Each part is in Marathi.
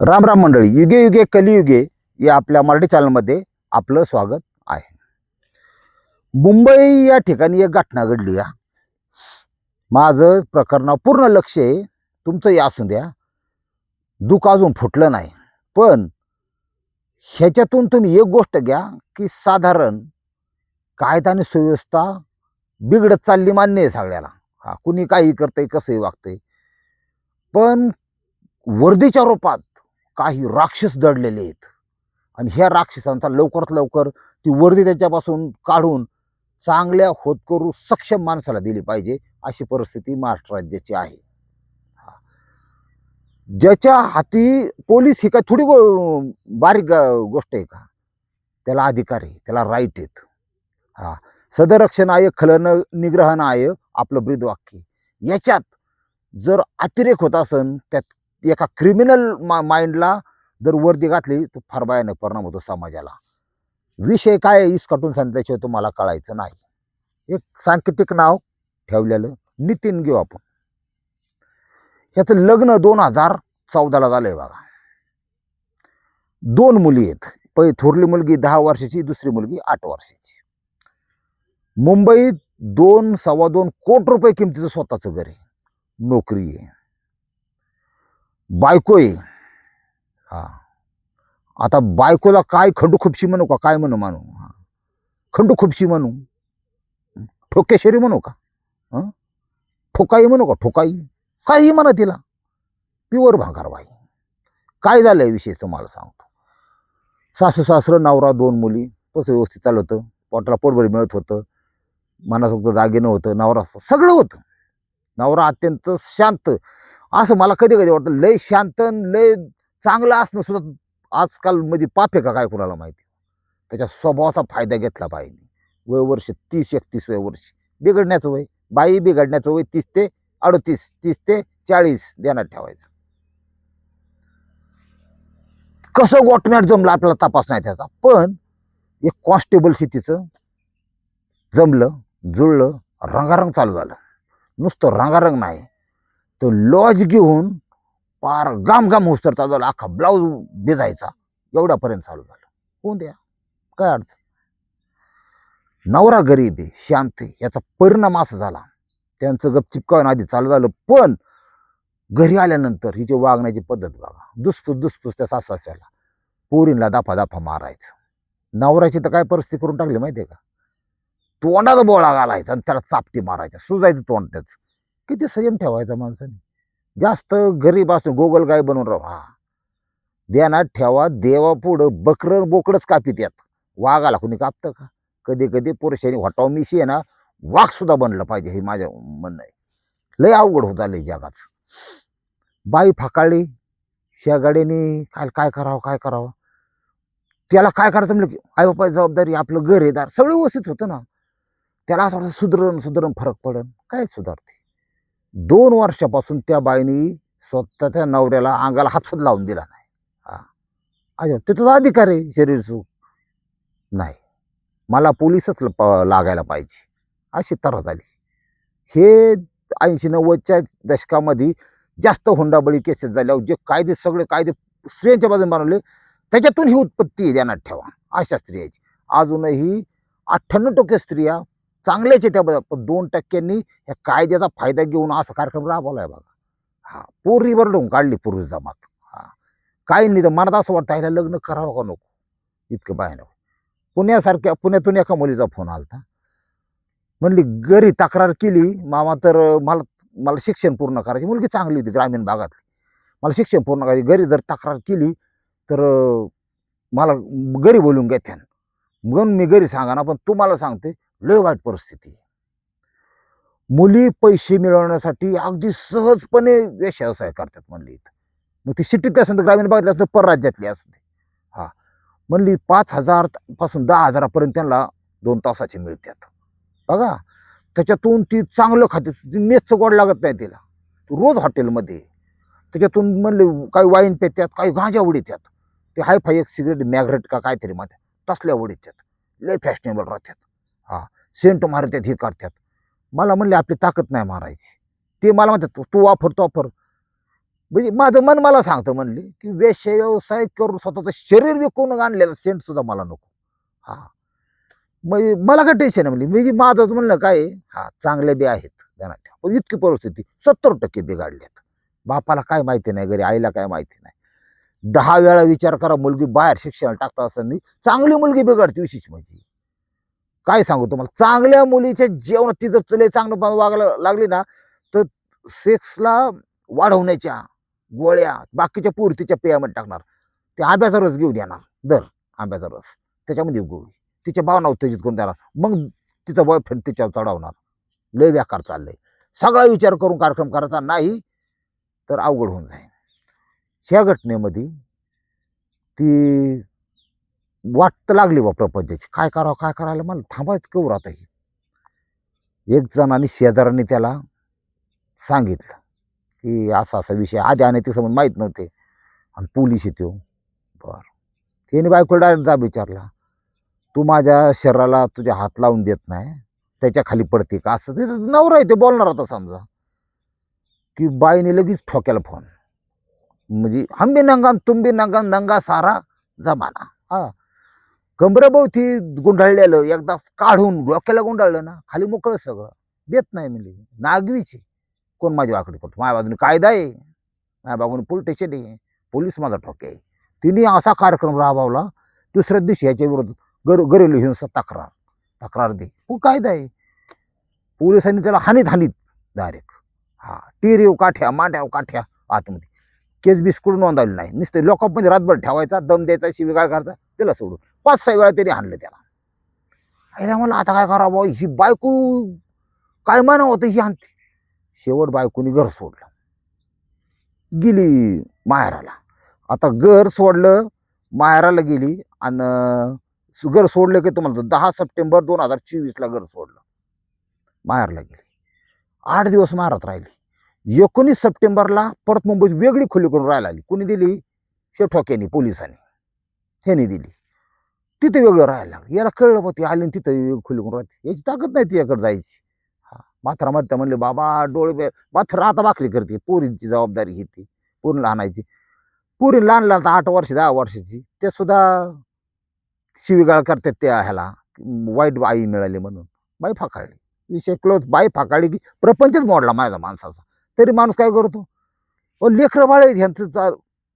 राम राम मंडळी युगे युगे कलियुगे या आपल्या मराठी चॅनलमध्ये आपलं स्वागत आहे. मुंबई या ठिकाणी एक घटना घडली या माझं प्रकरणावर पूर्ण लक्ष आहे. तुमचंही असू द्या. दुःख अजून फुटलं नाही. पण ह्याच्यातून तुम्ही एक गोष्ट घ्या की साधारण कायदा आणि सुव्यवस्था बिघडत चालली मान्य आहे सगळ्याला. हा कुणी काही करतंय कसंही वागतंय. पण वर्दीच्या रूपात काही राक्षस दडलेले आहेत. आणि ह्या राक्षसांचा लवकरात लवकर ती वर्दी त्यांच्यापासून काढून चांगल्या होतकरू सक्षम माणसाला दिली पाहिजे अशी परिस्थिती महाराष्ट्र राज्याची आहे. ज्याच्या हाती पोलीस ही काय थोडी गो- बारीक ग- गोष्ट आहे का? त्याला अधिकार आहे त्याला राईट आहेत. हा. सदरक्षण आय खलन निग्रहण आय आपलं ब्रीदवाक्य. याच्यात जर अतिरेक होत असन त्यात एका क्रिमिनल मा माइंडला जर वर्दी घातली तर फार भयानक परिणाम होतो समाजाला. विषय काय आहे इसकाटून सांगितल्याशिवाय तुम्हाला कळायचं नाही. एक सांकेतिक नाव ठेवलेलं नितीन घेऊ आपण. ह्याचं लग्न दोन हजार चौदाला झालंय बघा. दोन मुली आहेत. पहि थोरली मुलगी दहा वर्षाची दुसरी मुलगी आठ वर्षाची. मुंबईत दोन सव्वा दोन कोटी रुपये किमतीचं स्वतःचं घर आहे. नोकरी आहे. बायको आहे हां. आता बायकोला काय खंडू खुपशी म्हणू का? काय म्हणू मानू? हां. खंडू खुपशी म्हणू. ठोकेश्वरी म्हणू का? ठोकाई म्हणू का? ठोकाई. काही म्हणा तिला. प्युअर भांगार बाई. काय झालं आहे विषय तुम्हाला सांगतो. सासू सासरं नवरा दोन मुली कसं व्यवस्थित चालत. होतं पोटाला पोटभर मिळत होतं. मनासोबत दागिनं होतं. नवरा सगळं होतं. नवरा अत्यंत शांत. असं मला कधी कधी वाटतं लय शांत लय चांगलं असणं सुद्धा आजकाल मध्ये पाप आहे का काय कुणाला माहिती? त्याच्या स्वभावाचा फायदा घेतला बाईने वय वर्ष तीस एकतीस वय वर्ष बिघडण्याचं वय. बाई बिघडण्याचं वय तीस ते अडतीस तीस ते चाळीस ध्यानात ठेवायचं. कसं गोटमॅट जमलं आपल्याला तपास नाही त्याचा. पण एक कॉन्स्टेबल शेतीचं जमलं जुळलं रंगारंग चालू झालं. नुसतं रंगारंग नाही. तो लॉज घेऊन पार गाम गाम होस्तर चालू झाला अख्खा ब्लाऊज भिजायचा एवढ्यापर्यंत चालू झालं. होऊन द्या? काय अडचण? नवरा गरीब आहे शांत आहे याचा परिणाम असा झाला. त्यांचं गप चिपकावून आधी चालू झालं पण घरी आल्यानंतर हिची वागण्याची पद्धत बघा दुसफूस दुसफूस त्या सासऱ्याला पोरींला दाफा दाफा मारायचं. नवऱ्याची तर काय परिस्थिती करून टाकली माहिती आहे का? तोंडाचा बोळा घालायचा आणि त्याला चापटी मारायच्या सुजायचं तोंड त्याचं. किती संयम ठेवायचा माणसाने? जास्त गरीब असून गोगल गाय बनवून राहा. हा. ध्यानात ठेवा देवा पुढं बकरं बोकडच कापीत यात. वाघाला कोणी कापतं का? कधी कधी पुरुषांनी हटाव मिशी आहे ना वाघ सुद्धा बनलं पाहिजे हे माझं म्हणणं आहे. लय अवघड होता लय जगाचं बाई फाकाळली शेगाडीने काय काय करावं काय करावं? त्याला काय करायचं म्हणलं की आई बापाची जबाबदारी आपलं घर आहे दार सगळं व्यवस्थित होतं ना. त्याला असं वाटतं सुधरण सुधरण फरक पडन. काय सुधारते? दोन वर्षापासून त्या बाईनी स्वतःच्या नवऱ्याला अंगाला हातसुद्धा लावून दिला नाही. हा. अजून ते तुझा अधिकार आहे शरीर सुख. नाही. मला पोलिसच ल- प- लागायला पाहिजे. अशी तर झाली. हे ऐंशी नव्वदच्या दशकामध्ये जास्त हुंडाबळी केसेस झाल्यावर जे कायदे सगळे कायदे स्त्रियांच्या बाजूने बनवले त्याच्यातून ही उत्पत्ती आहे ध्यानात ठेवा अशा स्त्रियाची. अजूनही अठ्ठ्याण्णव टक्के स्त्रिया चांगलेच आहे त्याबद्दल पण दोन टक्क्यांनी या कायद्याचा फायदा घेऊन असा कार्यक्रम राबवला आहे बघा. हा पोरी वरडून काढली पुरुष जमात. हा. काही नाही तर मनात असं वाटतं ह्याला लग्न करावं का नको? इतकं बाहेर पुण्यासारख्या पुण्यातून एका मुलीचा फोन आलता. म्हणली घरी तक्रार केली. मामा तर मला मला शिक्षण पूर्ण करायची. मुलगी चांगली होती ग्रामीण भागातली. मला शिक्षण पूर्ण करायची. घरी जर तक्रार केली तर मला घरी बोलून घेत्यान म्हणून मी घरी सांगा ना पण तुम्हाला सांगते लय वाईट परिस्थिती मुली पैसे मिळवण्यासाठी अगदी सहजपणे व्यवसाय करतात म्हणली इथं. मग ती सिटीतली असेल तर ग्रामीण भागातली असं परराज्यातली असू दे. हा. म्हणली पाच हजारपासून दहा हजारापर्यंत त्यांना दोन तासाचे मिळतात. बघा त्याच्यातून ती चांगलं खाते ती मेसचं गोड लागत नाही तिला. रोज हॉटेलमध्ये. त्याच्यातून म्हणले काही वाईन पेत्यात काही गांजा उडीत्यात ते हाय फाय एक सिगरेट मॅग्रेट का काहीतरी मात्या तसल्या उडीत्यात लय फॅशनेबल राहतात. हा सेंट मारतात हे करतात. मला म्हणले आपली ताकद नाही मारायची. ते मला म्हणतात तू वापर तो वापर. म्हणजे माझं मन मला सांगतं म्हणली की वेश व्यवसाय करून स्वतःचं शरीर विकून आणलेलं सेंटसुद्धा मला नको. हा. म्हणजे मला काय टेन्शन आहे म्हणली? म्हणजे माझं म्हणलं काय हां हा चांगले बी आहेत ध्यानात ठेवा पण इतकी परिस्थिती सत्तर टक्के बिघडल्यात बापाला काय माहिती नाही घरी आईला काय माहिती नाही. दहा वेळा विचार करा मुलगी बाहेर शिक्षण टाकता असताना चांगली मुलगी बिघडते विशेष म्हणजे. काय सांगू तुम्हाला? चांगल्या मुलीच्या जेवणात ती जर चले चांगलं वागायला लागली ना तर सेक्सला वाढवण्याच्या गोळ्या बाकीच्या पूर्तीच्या पेयामध्ये टाकणार. ते आंब्याचा रस घेऊन येणार. दर आंब्याचा रस. त्याच्यामध्ये गोळी. तिच्या भावना उत्तेजित करून देणार. मग तिचा बॉयफ्रेंड तिच्यावर चढवणार. लय व्याकार चाललंय. सगळा विचार करून कार्यक्रम करायचा नाही तर अवघड होऊन जाईल. ह्या घटनेमध्ये ती वाटतं लागली बा प्रपंचाची. काय करावं काय करायला मला थांबायचं केवढं आता ही. एक जणांनी शेजारांनी त्याला सांगितलं की असा असा विषय आधी आणि ते समज माहीत नव्हते. आणि पोलीस येतो हो. बर. त्याने बायकोला डायरेक्ट जाब विचारला. तू माझ्या शरीराला तुझ्या हात लावून देत नाही. त्याच्याखाली पडते का? असं ते नवरा ते बोलणार आता समजा. की बाईने लगेच ठोक्याला फोन म्हणजे हम बी नंगा तुम बी नंगा नंगा सारा जमाना. हा. कमरेभोवती गुंडाळलेलं एकदा काढून डोक्याला गुंडाळलं ना खाली मोकळं सगळं. देत नाही म्हणजे नागवीचे कोण माझी वाकडी करतो माझ्या बाजूने कायदा आहे. माझ्या बाजूने पोलीस स्टेशन आहे. पोलीस माझा ठोके आहे. तिने असा कार्यक्रम राबवला दुसऱ्या दिवशी याच्या विरोधात गर घरेलू हिंसा तक्रार. तक्रार दे. हो कायदा आहे. पोलिसांनी त्याला हानीत हानीत डायरेक्ट हा टिरीव काठ्या मांड्याव काठ्या आतमध्ये. केस बिस्कुट नोंदवली नाही. नुसते लोकांमध्ये रातभर ठेवायचा दम द्यायचा शिवीगाळ करायचा त्याला सोडून. पाच सहा वेळा तरी आणलं त्याला. आईला मला आता काय करावं बुवा, ही बायको काय म्हणा होतं ही आणते शेवट बायकोनी घर सोडलं. गेली माहेराला. आता घर सोडलं माहेराला गेली आणि घर सोडलं की तुम्हाला दहा सप्टेंबर दोन हजार चोवीसला घर सोडलं. माहेरला गेली. आठ दिवस महारात राहिली. एकोणीस सप्टेंबरला परत मुंबईत वेगळी खोली करून राहायला आली. कोणी दिली? शेठोक्यानी पोलिसांनी. ह्यानी दिली. तिथं वेगळं राहायला लागलं. याला कळलं बा ती आली आणि तिथं वेगळी करून राहते. याची ताकद नाही तिच्याकडे जायची. हा माथरा म्हणते म्हणले बाबा डोळे बे माथरा आता भाकरी करते. पोरींची जबाबदारी घेते. पोरीला आणायची. पोरी लहान लहान आठ वर्ष दहा वर्षाची. ते सुद्धा शिवीगाळ करतात त्या ह्याला. वाईट आई मिळाली म्हणून. बाई फाकाळली. विषय क्लोज. बाई फाकाळली की प्रपंचच मोडला माझ्या माणसाचा. तरी माणूस काय करतो? अहो लेकरं बाळ ह्यांचं चा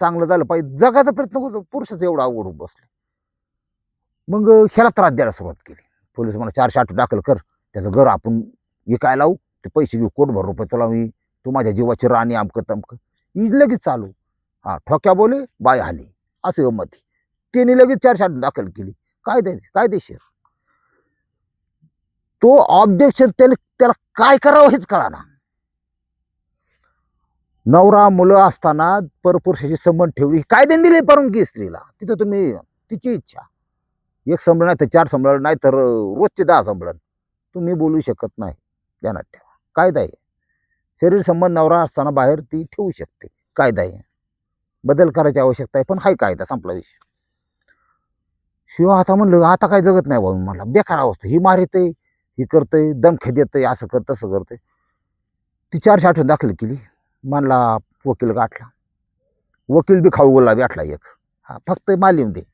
चांगलं झालं पाहिजे. जगाचा प्रयत्न करतो. पुरुषच एवढा अवघड बसलं. मग ह्याला त्रास द्यायला सुरुवात केली. पोलीस मला चारशे आठ दाखल कर. त्याचं घर आपण विकायला लावू. ते पैसे घेऊ. कोटभर रुपये तुला मी तू माझ्या जीवाची राणी अमकं तमकं. ही लगेच चालू. हा ठोक्या बोले बाय हाली. असं गमत त्याने लगेच चारशे आठ दाखल केली. काय कायदेशीर तो ऑब्जेक्शन त्याला त्याला काय करावं हेच कळाना. नवरा मुलं असताना परपुरुषाशी संबंध ठेवली. कायद्याने दिली परवानगी स्त्रीला. तिथं तुम्ही तिची इच्छा. एक संभळ नाही तर चार संभळ नाही तर रोजचे दहा संभळण तुम्ही बोलू शकत नाही ध्यानात ठेवा कायदा आहे. शरीर संबंध नवरा असताना बाहेर ती ठेवू शकते. कायदा आहे. बदल करायची आवश्यकता आहे पण हाय कायदा संपला विषय. शिवाय आता म्हणलं आता काय जगत नाही भाऊ मला. बेकार अवस्था. ही मारितय ही करतय दमखे आहे असं करतं तसं करतय. ती चारशे आठवण दाखल केली. मानला वकील गाठला. वकील बी खाऊ गोला आठला एक. हा फक्त मालिम दे.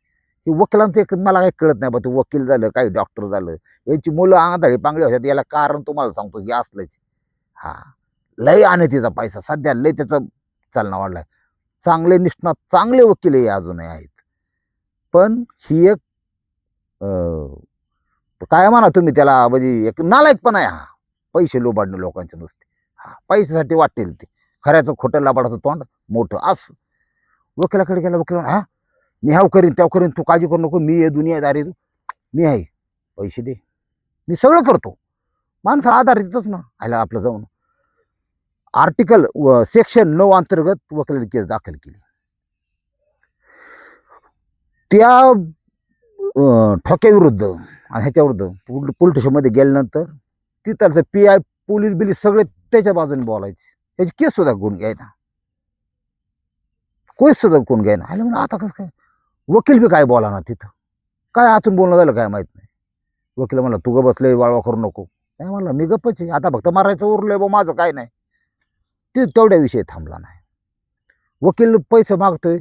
की वकिलांचं एक मला काही कळत नाही बा तू वकील झालं काही डॉक्टर झालं. याची मुलं आंधळी पांगळी होत्यात याला कारण तुम्हाला सांगतो हे असलंच. हा. लय आणि तिचा पैसा सध्या लय त्याचं चालना वाढलाय. चांगले निष्णात चांगले वकीलही अजूनही आहेत. पण ही एक अं, काय म्हणा तुम्ही त्याला म्हणजे एक नालायक पण आहे हा. पैसे लोबाडणे लोकांचे नुसते. हा पैशासाठी वाटेल ते. खऱ्याचं खोटं लाबाडाचं तोंड मोठं असं. वकिलाकडे गेला वकील हा? मी ह्याव करीन त्याव करीन तू काळजी करू नको मी आहे दुनियादारी तू मी आहे. पैसे दे. मी सगळं करतो. माणसाला आधार देतोच ना आयला आपलं जाऊन. आर्टिकल व सेक्शन नऊ अंतर्गत वकिलाने केस दाखल केली. त्या ठोक्याविरुद्ध आणि ह्याच्याविरुद्ध पोलीस स्टेशनमध्ये गेल्यानंतर तिथलचं पी आय पोलीस बिलीस सगळे त्याच्या बाजूने बोलायचे. त्याची केस सुद्धा कोण घ्यायना. केस सुद्धा कोण घ्यायना. आले म्हणून आता कसं काय? वकील बी काय बोला ना तिथं? काय आतून बोलणं झालं काय माहीत नाही. वकील म्हणलं तू ग बसले वाळवा करू नको. काय म्हणलं मी गप्पच आहे. आता फक्त मारायचं उरलंय बो माझं काय नाही. ते तेवढ्या विषय थांबला नाही. वकील पैसे मागतोय.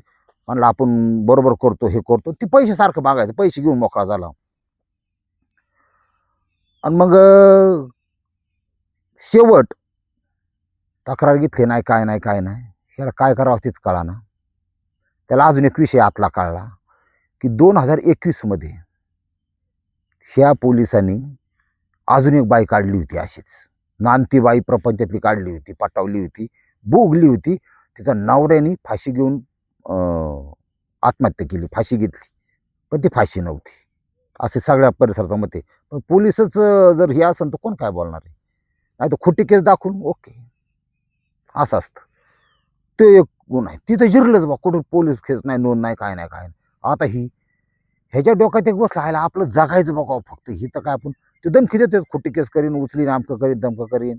म्हणलं आपण बरोबर करतो हे करतो. ती पैसे सारखं मागायचं. पैसे घेऊन मोकळा झाला. आणि मग शेवट तक्रार घेतली नाही काय नाही काय नाही. ह्याला काय करावं तेच कळा ना त्याला अजून एक विषय आतला कळला. की दोन हजार एकवीसमध्ये ह्या पोलिसांनी अजून एक बाई काढली होती अशीच. नांती बाई प्रपंचातली काढली होती पटावली होती बोगली होती. तिचा नवऱ्याने फाशी घेऊन आत्महत्या केली फाशी घेतली. पण ती फाशी नव्हती. असे सगळ्या परिसराचं मते. पण पोलिसच जर हे असेल तर कोण काय बोलणार आहे? नाही तर खोटी केस दाखवून ओके. असं असतं. ते एक गुण आहे. तिथं जिरलंच बा. कुठं पोलीस केस नाही नोंद नाही काय नाही काय नाही. आता ही ह्याच्या डोक्यात एक बसला ह्याला आपलं जगायचं बघावं फक्त. ही तर काय आपण ते दमखी देतेच खोटी केस करीन उचलीन आमकं करीन दमकं करीन.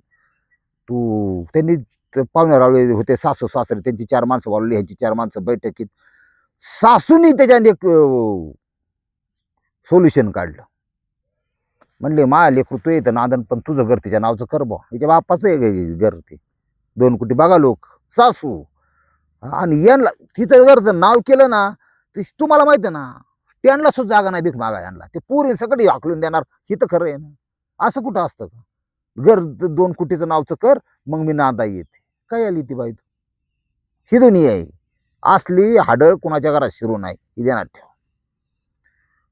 तू त्यांनी ते पाहुणे रावळे होते सासू सासरे त्यांची चार माणसं बोलवली ह्यांची चार माणसं बैठकीत. सासूनी त्याच्याने एक सोल्युशन काढलं. म्हणले मा लेकरू तू येतं नादन पण तुझं घर तिच्या नावचं कर बा हिच्या बापाचं आहे घर ते. दोन कोटी बघा लोक. सासू. आणि यांना तिचं घरचं नाव केलं ना ते तुम्हाला माहिती आहे ना त्यांना सुद्धा जागा नाही भीक मागा यांना. ते पुरे सगळे हाकलून देणार हे तर खरं आहे ना. असं कुठं असतं का? घर दोन कुटीचं नावचं कर मग मी नांदा येते. काय आली ती बाई? तू ही दोन्ही आहे. असली हाडळ कुणाच्या घरात शिरू नाही. ही देणार ठेव.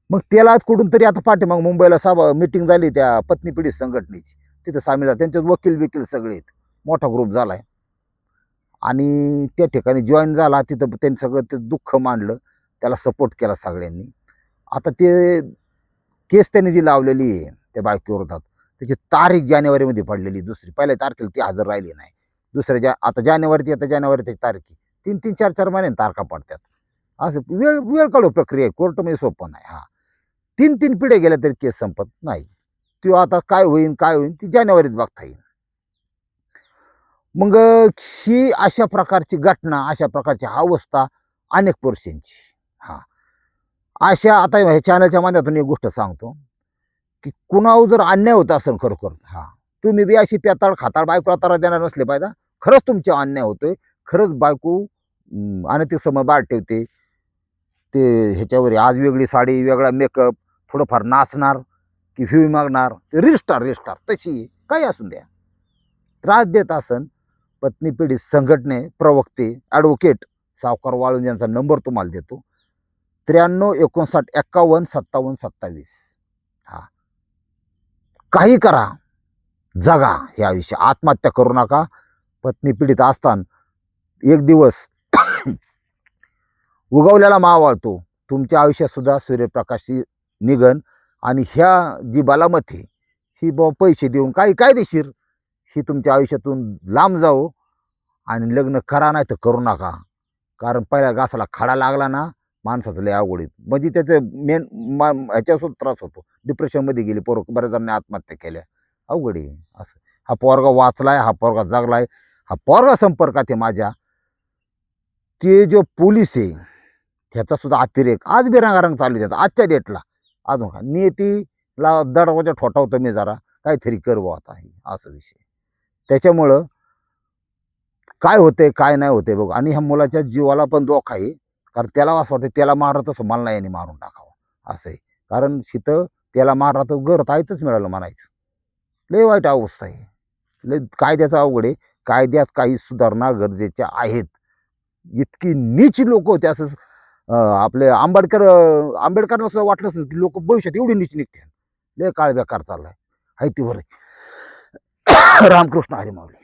मग त्यालाच कुठून तरी आता पाठी मग मुंबईला सभा मिटिंग झाली त्या पत्नी पिढी संघटनेची. तिथं सामील झाला. त्यांच्यात वकील बिकील सगळे आहेत. मोठा ग्रुप झालाय. आणि त्या ठिकाणी जॉईन झाला. तिथं त्यांनी सगळं ते दुःख मांडलं. त्याला सपोर्ट केला सगळ्यांनी. आता ते केस त्यांनी जी लावलेली आहे त्या बायकोविरोधात त्याची तारीख जानेवारीमध्ये पडलेली दुसरी. पहिल्या तारखेला ती हजर राहिली नाही. दुसऱ्या जा आता जानेवारी आता जानेवारी त्याची तारीख तीन तीन चार चार महिन्याने तारखा पडतात. असं वेळ वेळ काढू प्रक्रिया आहे. कोर्टमध्ये सोपं नाही. हा. तीन तीन पिढ्या गेल्या तरी केस संपत नाही. तो आता काय होईल काय होईल ती जानेवारीत बघता येईल. मग ही अशा प्रकारची घटना अशा प्रकारची अवस्था अनेक पुरुषांची. हा. अशा आता ह्या चॅनलच्या माध्यमातून एक गोष्ट सांगतो की कुणावर जर अन्याय होत असेल खरोखर हा तुम्ही बी अशी पेताळ खाताळ बायको तारा देणार नसले पाहिजे खरंच तुमचा अन्याय होतोय खरंच बायको आणि ते समय बाळ ठेवते ते ह्याच्यावर आज वेगळी साडी वेगळा मेकअप थोडंफार नाचणार की व्ह्यू मागणार ते रिस्टार रिस्टार तशी काही असून द्या. त्रास देत असन पत्नी पिढी संघटने प्रवक्ते ॲडव्होकेट सावकार वाळून यांचा नंबर तुम्हाला देतो. त्र्याण्णव एकोणसाठ एक्कावन्न सत्तावन्न सत्तावीस. हा. काही करा. जगा हे आयुष्य. आत्महत्या करू नका. पत्नी पीडित असताना एक दिवस उगवल्याला मावाळतो तुमच्या आयुष्यातसुद्धा सूर्यप्रकाशी निघन आणि ह्या जी बालामत ही ब पैसे देऊन काही कायदेशीर ही तुमच्या आयुष्यातून लांब जाओ आणि लग्न करा नाही तर करू नका. कारण पहिल्या घासाला खडा लागला ना माणसाचं लय अवघड आहे. म्हणजे त्याचं मेन मा ह्याच्यासुद्धा त्रास होतो. डिप्रेशनमध्ये गेली पोरं बऱ्याच जणांनी आत्महत्या केल्या. अवघड आहे असं. हा पोरगा वाचलाय हा पोरगा जगलाय. हा पोरगा संपर्कात आहे माझ्या. ते जो पोलीस आहे ह्याचासुद्धा अतिरेक. आज बी रंगारंग चालू आहे त्याचा. आजच्या डेटला अजून का नियतीला ठोटा ठोठावतो मी जरा. काहीतरी करवं आता हे. असं विषय. त्याच्यामुळं काय होते काय नाही होते बघ. आणि ह्या मुलाच्या जीवाला पण धोका आहे. कारण त्याला असं वाटतं त्याला मारत तसं मला नाही यांनी मारून टाकावं असं आहे कारण शीतं त्याला मारला तर घर ताईतच मिळालं म्हणायचं. लय वाईट अवस्था आहे. लय कायद्याचा अवघड आहे. कायद्यात काही सुधारणा गरजेच्या आहेत. इतकी नीच लोक होते असं आपले आंबेडकर आंबेडकरांना सुद्धा वाटलं असेल की लोक भविष्यात एवढी नीच निघते लय काळ बेकार चाललाय. आहे ती बरं रामकृष्ण हरिमावले